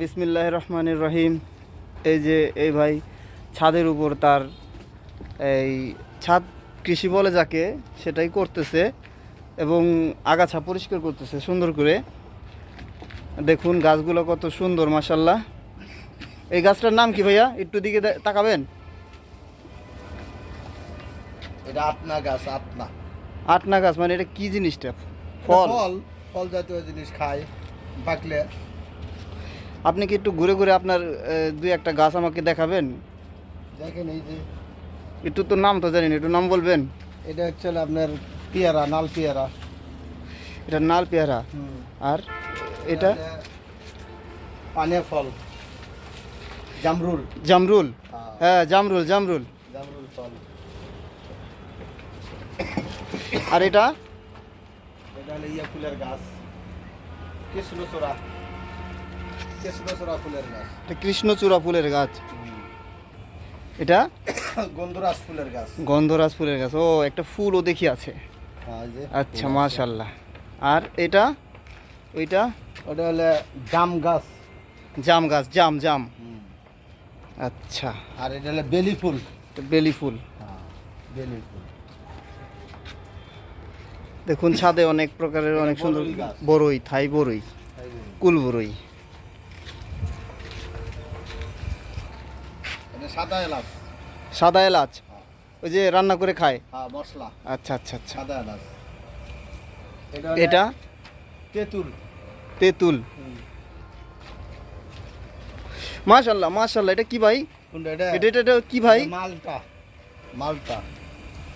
বিসমিল্লাহ রহমানির রহিম। এই যে এই ভাই ছাদের উপর তার এই ছাদ কৃষি বলে যাকে সেটাই করতেছে এবং আগাছা পরিষ্কার করতেছে সুন্দর করে। দেখুন গাছগুলো কত সুন্দর মাসাল্লাহ এই গাছটার নাম কি ভাইয়া? একটু দিকে তাকাবেন। এটা আপনা গাছ আপনা আটনা গাছ মানে এটা কি জিনিসটা? ফল ফল। ফল ফল জাতীয় জিনিস খায় পাকলে আপনি কি একটু ঘুরে ঘুরে আপনার দুই একটা গাছ আমাকে দেখাবেন? দেখেন এই যে। একটু তো নাম তো জানি না একটু নাম বলবেন? এটা অ্যাকচুয়ালি আপনার পেয়ারা নাল পেয়ারা। এটা নাল পেয়ারা? আর এটা? পানিয়া ফল। জামরুল। জামরুল? হ্যাঁ, হ্যাঁ জামরুল জামরুল। জামরুল ফল। আর এটা? এটা হলো ইয়া ফুলের গাছ। কৃষ্ণচূড়া। কৃষ্ণচূড়া ফুলের গাছ। এটা কৃষ্ণচূড়া ফুলের গাছ। এটা? গন্ধরাজ ফুলের গাছ। গন্ধরাজ ফুলের গাছ। ও একটা ফুলও দেখি আছে। হ্যাঁ, আচ্ছা মাশাল্লাহ। আর এটা? ওইটা? ওটা হলো জাম গাছ। জাম গাছ জাম জাম। আচ্ছা। আর এটা হলো বেলি ফুল। বেলি ফুল। হ্যাঁ বেলি ফুল। দেখুন ছাদে অনেক প্রকারের অনেক সুন্দর বড়ই বড়ই থাই বড়ই কুল বড়ই সাদা এলাচ। সাদা এলাচ? ওই যে রান্না করে খায়? হ্যাঁ মশলা। আচ্ছা আচ্ছা আচ্ছা। সাদা এলাচ। এটা তেঁতুল। তেঁতুল। মাশাল্লাহ মাশাল্লাহ এটা কি ভাই? এটা? এটা কি ভাই? মালটা। মালটা।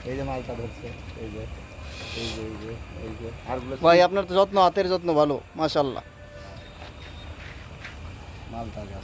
এই যে মালটা ধরছে। এই যে এই যে এই যে এই যে। আরগুলো ভাই আপনার তো যত্ন হাতের যত্ন ভালো মাশাল্লাহ মালটা গাছ।